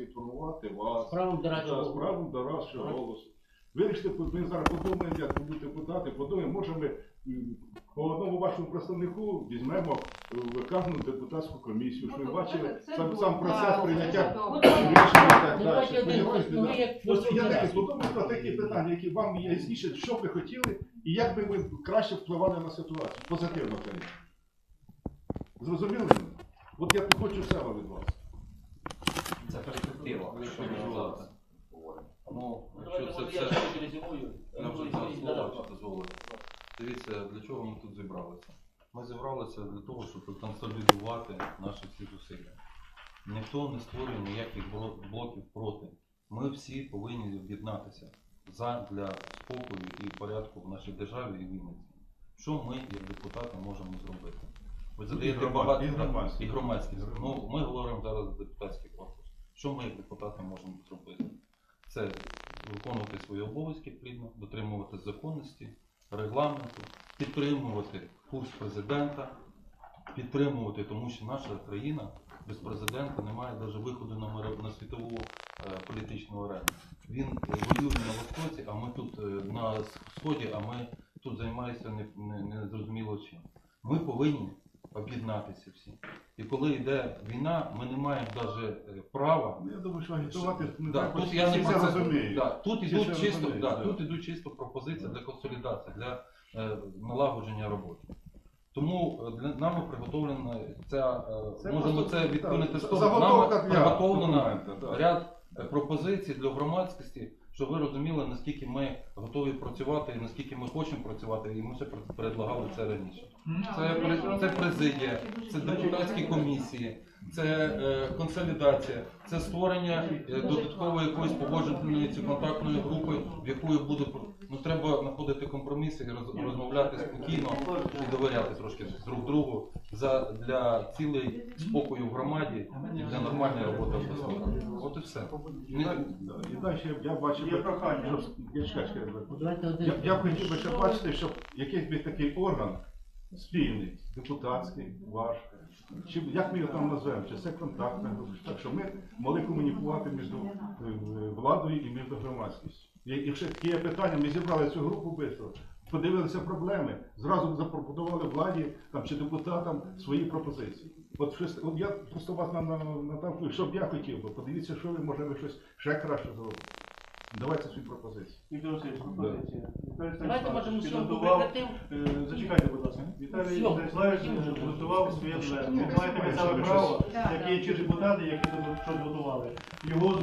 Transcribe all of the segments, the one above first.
інформувати вас. Правом Да, дорадчого. з правом дорадчого голосу. Вирішити, ми зараз подумаємо, як ви будете подати, подумаємо, може ми по одному вашому представнику візьмемо е, виказану депутатську комісію, що ви бачили сам, сам процес прийняття рішення і так далі. Ось я таке подумав про такі питання, які вам є ясніше, що ви хотіли, і як би ви краще впливали на ситуацію. Позитивно, звісно. Зрозуміли? От я хочу себе від вас. Це перспектива, що ми зараз говоримо. Ну, якщо це все, резюмую. вже Ну, слова, да, якщо дозволите. Дивіться, для чого ми тут зібралися? Ми зібралися для того, щоб консолідувати наші всі зусилля. Ніхто не створює ніяких блоків проти. Ми всі повинні об'єднатися за для спокою і порядку в нашій державі і Вінниці. Що ми, як депутати, можемо зробити? Ви задаєте багато і громадськість. Ну, ми говоримо зараз корпус. Що ми, як депутати, можемо зробити? Це виконувати свої обов'язки плідно, дотримувати законності, регламенту, підтримувати курс президента, підтримувати, тому що наша країна без президента не має навіть виходу на, на світову е, політичну арену. Він воює на Востоці, а ми тут е, на Сході, а ми тут займаємося не, не, не чим. Ми повинні. І коли йде війна, ми не маємо навіть права Ну, Я думаю, що агітувати не Да, треба, тут я не це про це- розуміють. Да, тут Всі ідуть це чисто, розуміють, да, да. тут ідуть чисто пропозиції для консолідації, для е, налагодження роботи. Тому е, для нами приготовлена ця, е, Це можемо просто, це так, з того, заготовка нами для приготовлено документа, да. ряд е, пропозицій для громадськості, щоб ви розуміли, наскільки ми готові працювати і наскільки ми хочемо працювати, і ми ще передлагали предлагали це раніше. Це, це президія, це депутатські комісії, це е, консолідація, це створення е, додаткової якоїсь погодженої контактної групи, в якої буде ну треба знаходити компроміси і роз- розмовляти спокійно і довіряти трошки друг другу за для цілей спокою в громаді і для нормальної роботи обласної ради. От і все. І далі- І далі я- я бачив, Є прохання. щоб- я чекаю, чекаю, Роберт. Давайте один. Я, я б хотів би ще бачити, щоб якийсь би такий орган спільний, депутатський, ваш, чи як ми його там назвемо, чи це контактна так що ми могли комунікувати між е, владою і між громадськістю. Якщо такі є питання, ми зібрали цю групу швидко, подивилися проблеми, зразу запропонували владі там, чи депутатам свої пропозиції. От, от я просто вас на, на, натавкую, що б я хотів подивіться, що ви може ви щось ще краще зробити. Давайте свої пропозиції. Віктор Васильович, пропозиція. Віталій Давайте Станіславович можемо всього підготував, прекратив. е, зачекайте, будь ласка. Віталій Все. Станіславович підготувв своє звернення. Ви маєте саме право, як є інші депутати, які тут щось готували. Його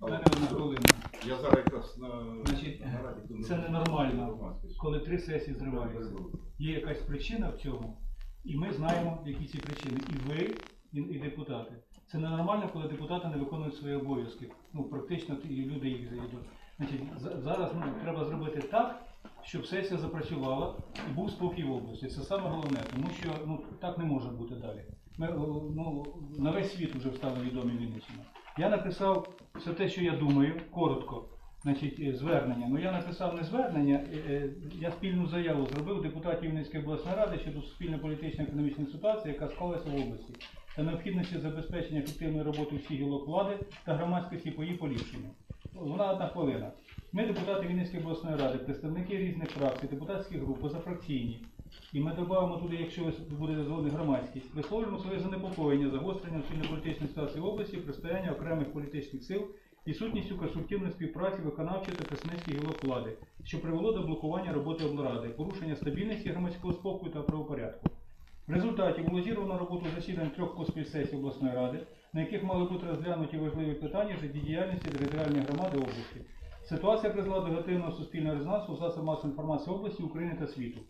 мене одна хвилина. Я зараз якраз на, Значить, на раді думаю, це ненормально. Коли три сесії зриваються. Є якась причина в цьому, і ми знаємо, які ці причини. І ви, і, і депутати. Це ненормально, коли депутати не виконують свої обов'язки. Ну, практично і люди їх зайдуть. Значить, зараз ну, треба зробити так, щоб сесія запрацювала і був спокій в області. Це саме головне, тому що ну, так не може бути далі. Ми, ну, на весь світ вже стали відомі Вінниччина. Я написав все те, що я думаю, коротко. Значить, е, звернення. Ну я написав не звернення, е, е, я спільну заяву зробив депутатів Вінницької обласної ради щодо суспільно-політичної економічної ситуації, яка склалася в області, та необхідності забезпечення ефективної роботи всіх гілок влади та громадськості по її поліпшенню. Вона одна хвилина. Ми, депутати Вінницької обласної ради, представники різних фракцій, депутатських груп, позафракційні, і ми додамо туди, якщо ви будете згодні громадськість, висловлюємо своє занепокоєння загострення суспільно-політичної ситуації в області, протистояння окремих політичних сил відсутністю конструктивної співпраці виконавчої та представницьких гілок влади, що привело до блокування роботи облради, порушення стабільності громадського спокою та правопорядку. В результаті було зірвано роботу засідань трьох поспіль сесій обласної ради, на яких мали бути розглянуті важливі питання життєдіяльності територіальної громади області. Ситуація призвела до негативного суспільного резонансу в засобах масової інформації області, України та світу.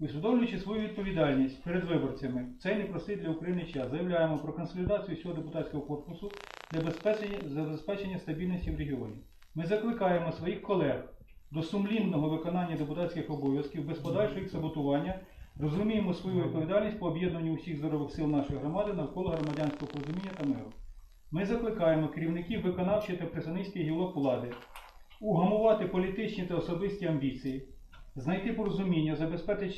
Усвідомлюючи свою відповідальність перед виборцями, цей непростий для України час заявляємо про консолідацію всього депутатського корпусу забезпечення, забезпечення стабільності в регіоні. Ми закликаємо своїх колег до сумлінного виконання депутатських обов'язків без подальшого їх саботування, розуміємо свою відповідальність по об'єднанню усіх здорових сил нашої громади навколо громадянського порозуміння та миру. Ми закликаємо керівників виконавчої та представницьких гілок влади угамувати політичні та особисті амбіції, знайти порозуміння, забезпечити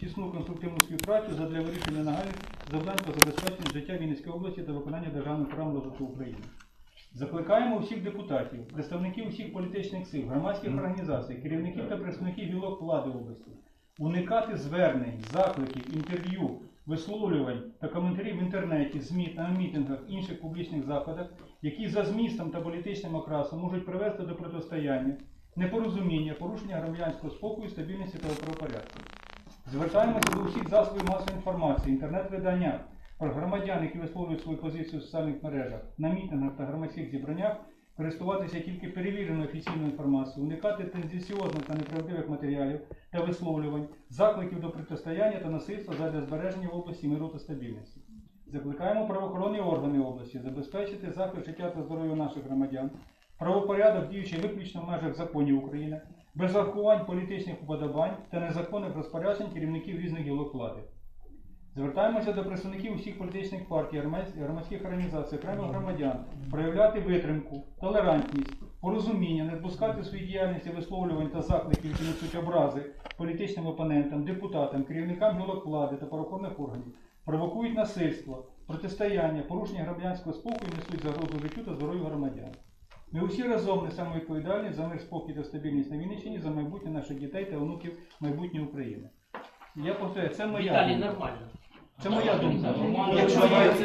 тісну конструктивну співпрацю задля вирішення нагальних завдань по забезпеченню життя Вінницької області та виконання державних прав розвитку України. Закликаємо всіх депутатів, представників усіх політичних сил, громадських організацій, керівників та представників гілок влади області уникати звернень, закликів, інтерв'ю, висловлювань та коментарів в інтернеті, ЗМІ на мітингах, інших публічних заходах, які за змістом та політичним окрасом можуть привести до протистояння, непорозуміння, порушення громадянського спокою, стабільності та правопорядку. Звертаємося до усіх засобів масової інформації, інтернет-видання, про громадян, які висловлюють свою позицію в соціальних мережах, на мітингах та громадських зібраннях, користуватися тільки перевіреною офіційною інформацією, уникати тенденціозних та неправдивих матеріалів та висловлювань, закликів до протистояння та насильства задля збереження в області миру та стабільності. Закликаємо правоохоронні органи області забезпечити захист життя та здоров'я наших громадян, правопорядок діючий виключно в межах законів України, без врахувань політичних уподобань та незаконних розпоряджень керівників різних гілок влади. Звертаємося до представників усіх політичних партій, громадських організацій, окремих громадян, проявляти витримку, толерантність, порозуміння, не допускати в своїй діяльності висловлювань та закликів, які несуть образи політичним опонентам, депутатам, керівникам гілок влади та правоохоронних органів, провокують насильство, протистояння, порушення громадянського спокою, несуть загрозу життю та здоров'ю громадян. Ми усі разом несемо відповідальність за мир, спокій та стабільність на Вінниччині, за майбутнє наших дітей та онуків майбутнє України. Я повторяю, це моя Віталій, думка. нормально. Це моя думка. Якщо є це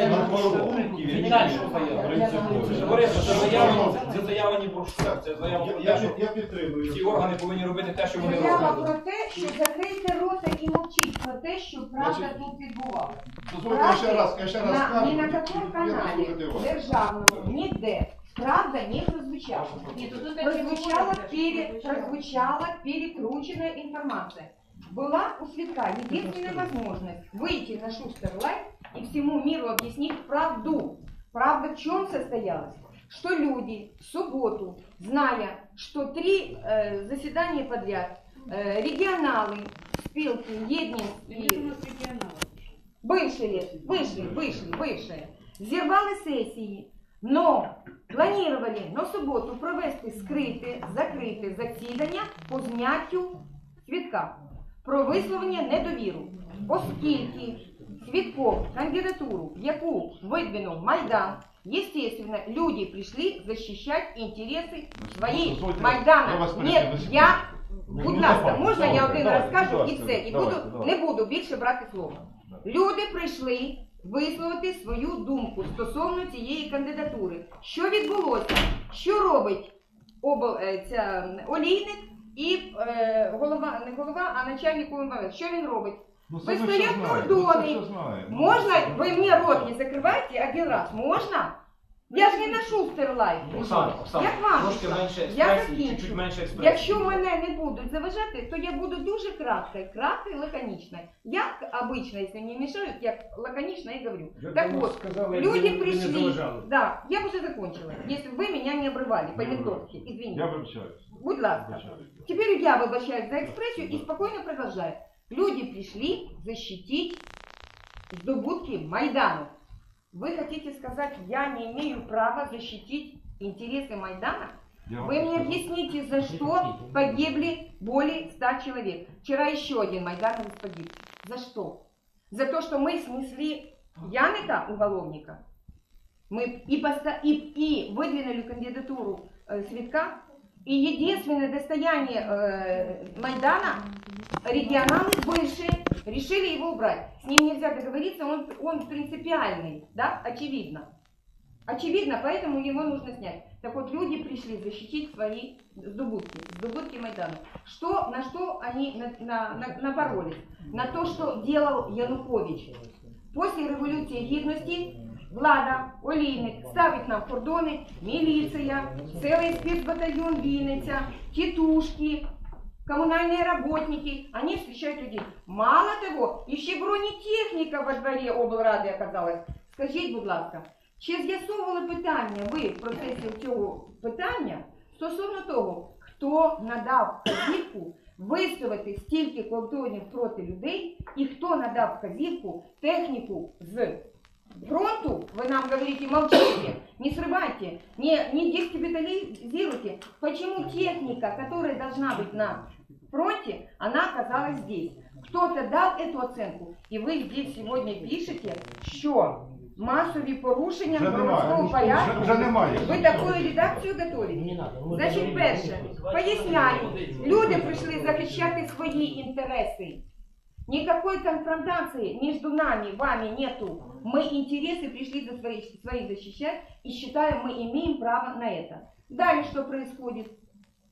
заява, це не про що, це заява про те, що Я підтримую. ці органи повинні робити те, що вони Заява роблять. про те, що закрийте рота і мовчіть про те, що правда тут відбувалася. Дозвольте, я ще раз, я ще раз на, ні на якому каналі державному, ніде. Правда не прозвучала. Прозвучала, пере, прозвучала перекрученная информация. Была у Светка единственная возможность выйти на Шустер Лайф и всему миру объяснить правду. Правда в чем состоялась? Что люди в субботу, зная, что три э, заседания подряд, э, регионалы, спилки, Еднин и бывшие, вышли, вышли, бывшие, зірвали сесії, но планували на суботу провести скрите, закрите засідання по зняттю свідка про висловлення недовіру, оскільки свідков кандидатуру, яку видвинув Майдан, естественно, люди пришли защищать интересы свои Майдана. Нет, я, будь ласка, можна я один раз скажу і все, і буду, не буду більше брати слово. Люди прийшли висловити свою думку стосовно цієї кандидатури. Що відбулося? Що робить обл... е, ця, олійник і е, голова, не голова, а начальник УМВС? Що він робить? Ну, Ви це ми стоять все знаємо, кордони. ми це все знаємо. Можна, ви мені рот не закриваєте один раз? Можна? Я ж не на шустер лайф. Оксана, Оксана, Як вам? трошки Оксана? менше Я експресії, закінчу. чуть-чуть менше експресії. Якщо мене не будуть заважати, то я буду дуже кратка, кратка і лаконічна. Як обычно, если мне мешают, я лаконично и говорю. так вот, люди пришли. Да, я бы уже закончила, если бы вы меня не обрывали по-ментовски, Я извините. вибачаюсь. Будь ласка. Вибачаюсь. Теперь я выбачаюсь за экспрессию и спокойно продолжаю. Люди пришли защитить сдобутки Майдану. Вы хотите сказать, я не имею права защитить интересы Майдана? Вы мне объясните, за что погибли более 100 человек. Вчера еще один майдановец погиб. За что? За то, что мы снесли Яника, уголовника, мы и, поста- и, и выдвинули кандидатуру э, Светка, и единственное достояние э, Майдана, регионалы бывшие, решили его убрать. С ним нельзя договориться, он, он принципиальный, да, очевидно. Очевидно, поэтому его нужно снять. Так вот, люди пришли защитить свои сдобутки, сдобутки Майдана. Что, на что они на- на- на- напоролись? На то, что делал Янукович. После революции гідності влада, олійник ставить нам кордони, міліція, цілий спецбатальйон Вінниця, тітушки, коммунальные работники, они встречают людей. Мало того, еще бронетехніка во дворі облради оказалась. Скажіть, будь ласка, чи з'ясовували питання ви в процесі цього питання стосовно того, хто надав вказівку виставити стільки кордонів проти людей і хто надав вказівку техніку з фронту, вы нам говорите, молчите, не срывайте, не, не дестабилизируйте. Почему техника, которая должна быть на фронте, она оказалась здесь? Кто-то дал эту оценку, і ви здесь сьогодні пишете, що масові порушення Вже громадського немає. порядку. Вже, вже немає. Ви таку редакцію готовите? Значить, перше, поясняю, люди прийшли захищати свої інтереси. Никакой конфронтации между нами, вами нету. Мы интересы пришли за свои, свои защищать и считаем, мы имеем право на это. Далее что происходит?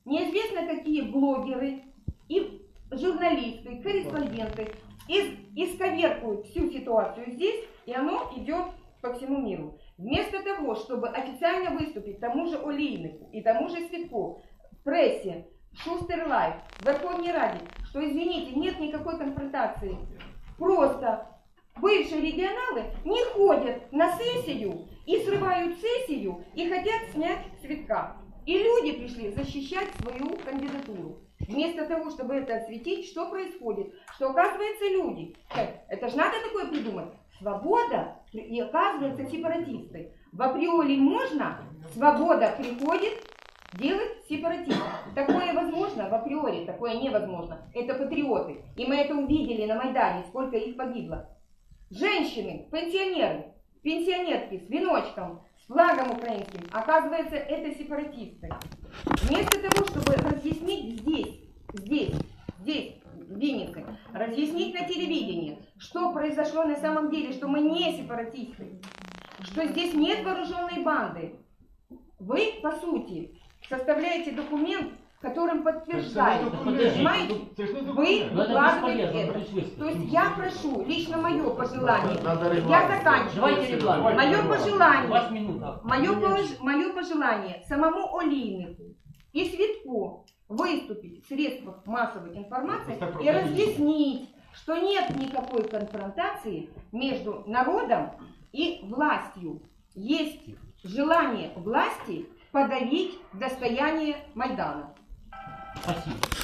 Неизвестно какие блогеры и журналисты, корреспонденты из, исковеркуют всю ситуацию здесь, и оно идет по всему миру. Вместо того, чтобы официально выступить тому же Олейнику и тому же Светку в прессе, Шустер Лайф, в Верховной Раде, что, извините, нет никакой конфронтации. Просто бывшие регионалы не ходят на сессию и срывают сессию и хотят снять Светка. И люди пришли защищать свою кандидатуру. Вместо того, чтобы это осветить, что происходит? Что оказывается люди, это же надо такое придумать, свобода и оказывается сепаратисты. В априори можно, свобода приходит делать сепаратизм. Такое возможно в априори, такое невозможно. Это патриоты. И мы это увидели на Майдане, сколько их погибло. Женщины, пенсионеры, пенсионерки с веночком, с флагом украинским, оказывается, это сепаратисты. Вместо того, чтобы разъяснить здесь, здесь, здесь, в разъяснить на телевидении, что произошло на самом деле, что мы не сепаратисты, что здесь нет вооруженной банды, вы, по сути, составляете документ, которым подтверждаете, понимаете, вы Ну, это выкладываете бесполезно, это. то есть я прошу, лично мое пожелание, я заканчиваю. Мое пожелание, мое, полож- мое пожелание самому Олейнику и Светку выступить в средствах массовой информации и разъяснить, что нет никакой конфронтации между народом и властью. Есть желание власти подавить достояние Майдана. Спасибо.